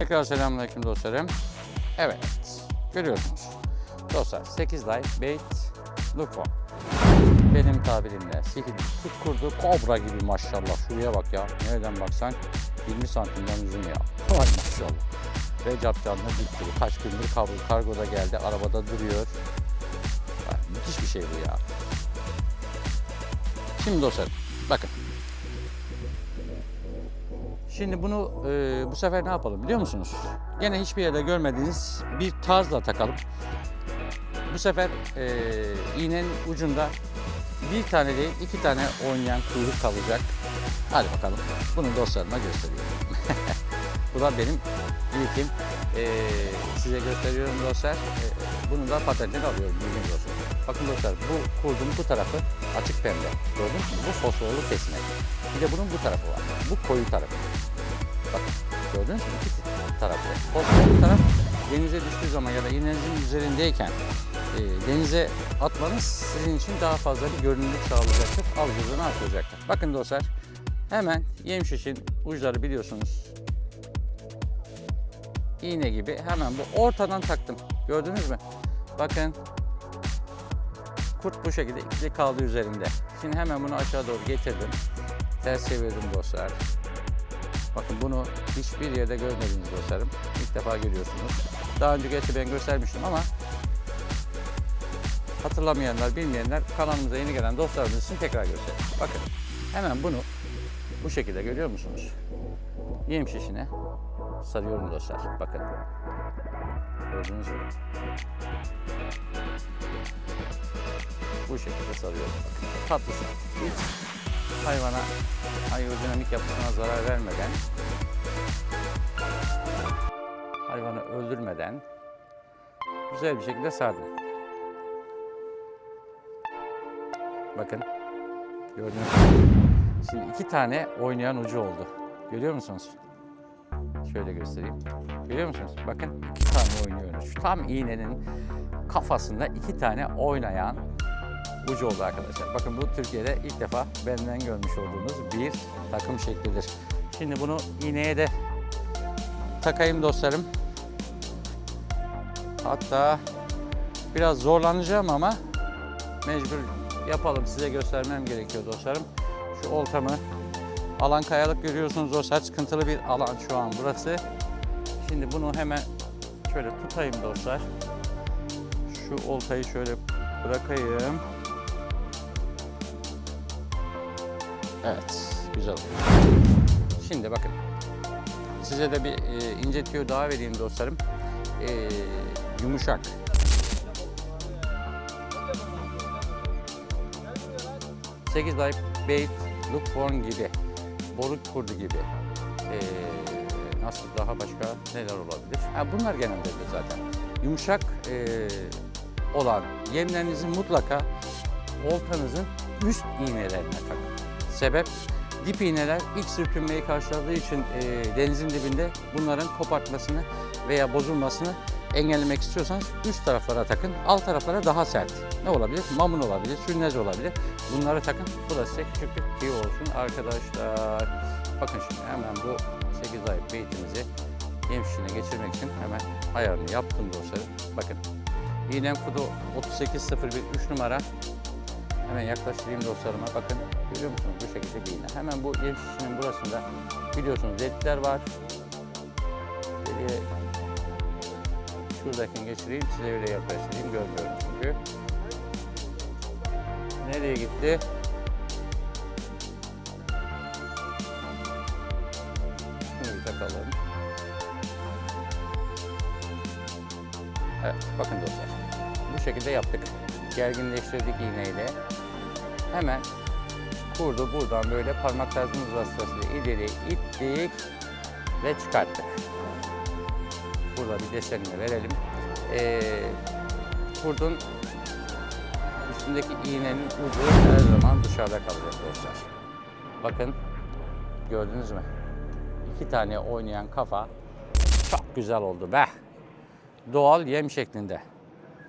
Tekrar selamünaleyküm dostlarım. Evet, görüyorsunuz. Dostlar 8 like, bait, look for. Benim tabirimle sihirli tut kurdu kobra gibi maşallah. Şuraya bak ya. Nereden baksan 20 santimden uzun ya. Vay maşallah. Ve capcanlı gitti. Kaç gündür kargo, kargoda geldi. Arabada duruyor. Vay, müthiş bir şey bu ya. Şimdi dostlarım bakın. Şimdi bunu e, bu sefer ne yapalım biliyor musunuz? Gene hiçbir yerde görmediğiniz bir tazla takalım. Bu sefer e, iğnenin ucunda bir tane değil iki tane oynayan kuyruk kalacak. Hadi bakalım. Bunu dostlarıma gösteriyorum. bu da benim ilkim. E, size gösteriyorum dostlar. E, bunu da patentini alıyorum bilginiz olsun. Bakın dostlar bu kurdun bu tarafı açık pembe. Gördünüz mü? Bu fosforlu kesme. Bir de bunun bu tarafı var. Bu koyu tarafı. Bakın gördünüz mü? İki tarafı. Fosforlu taraf denize düştüğü zaman ya da iğnenizin üzerindeyken e, denize atmanız sizin için daha fazla bir görünürlük sağlayacaktır. Algılığını artıracaktır. Bakın dostlar hemen yem şişin uçları biliyorsunuz iğne gibi hemen bu ortadan taktım. Gördünüz mü? Bakın kurt bu şekilde ikili kaldı üzerinde. Şimdi hemen bunu aşağı doğru getirdim. Ters çevirdim dostlar. Bakın bunu hiçbir yerde görmediniz dostlarım. İlk defa görüyorsunuz. Daha önce gerçi ben göstermiştim ama hatırlamayanlar, bilmeyenler kanalımıza yeni gelen dostlarımız için tekrar göstereyim. Bakın hemen bunu bu şekilde görüyor musunuz? Yem şişine sarıyorum dostlar. Bakın. Gördünüz mü? Bu şekilde sarıyorum. Tatlısı. Hayvana aerodinamik yapısına zarar vermeden hayvanı öldürmeden güzel bir şekilde sardım. Bakın gördünüz mü? Şimdi iki tane oynayan ucu oldu. Görüyor musunuz? Şöyle göstereyim. Görüyor musunuz? Bakın iki tane oynuyor. Şu tam iğnenin kafasında iki tane oynayan ucu oldu arkadaşlar. Bakın bu Türkiye'de ilk defa benden görmüş olduğunuz bir takım şeklidir. Şimdi bunu iğneye de takayım dostlarım. Hatta biraz zorlanacağım ama mecbur yapalım. Size göstermem gerekiyor dostlarım. Şu oltamı alan kayalık görüyorsunuz dostlar. Sıkıntılı bir alan şu an burası. Şimdi bunu hemen şöyle tutayım dostlar. Şu oltayı şöyle bırakayım. Evet, güzel oldu. Şimdi bakın, size de bir e, ince tüyo daha vereyim dostlarım. E, yumuşak. Sekiz life bait, look form gibi, boruk kurdu gibi. E, nasıl daha başka neler olabilir? Ha, bunlar geneldedir zaten. Yumuşak e, olan yemlerinizi mutlaka oltanızın üst iğnelerine takın. Sebep dip iğneler ilk sürtünmeyi karşıladığı için e, denizin dibinde bunların kopartmasını veya bozulmasını engellemek istiyorsanız üst taraflara takın. Alt taraflara daha sert. Ne olabilir? Mamun olabilir, sürnez olabilir. Bunları takın. Bu da size küçük bir tüyo olsun arkadaşlar. Bakın şimdi hemen bu 8 ay beytimizi yem şişine geçirmek için hemen ayarını yaptım dostlarım. Bakın iğnem kudu 3801 3 numara Hemen yaklaştırayım dostlarıma. Bakın görüyor musunuz bu şekilde iğne. Hemen bu yem şişinin burasında biliyorsunuz ledler var. Geriye şuradakini geçireyim. Size öyle yaklaştırayım. Görmüyorum çünkü. Nereye gitti? Bir takalım. Evet bakın dostlar. Bu şekilde yaptık. Gerginleştirdik iğneyle. Hemen kurdu buradan böyle parmaklarımız vasıtasıyla ileri ittik ve çıkarttık. Burada bir desenini verelim. Ee, kurdun üstündeki iğnenin ucu her zaman dışarıda kalacak dostlar. Bakın gördünüz mü? İki tane oynayan kafa çok güzel oldu be. Doğal yem şeklinde.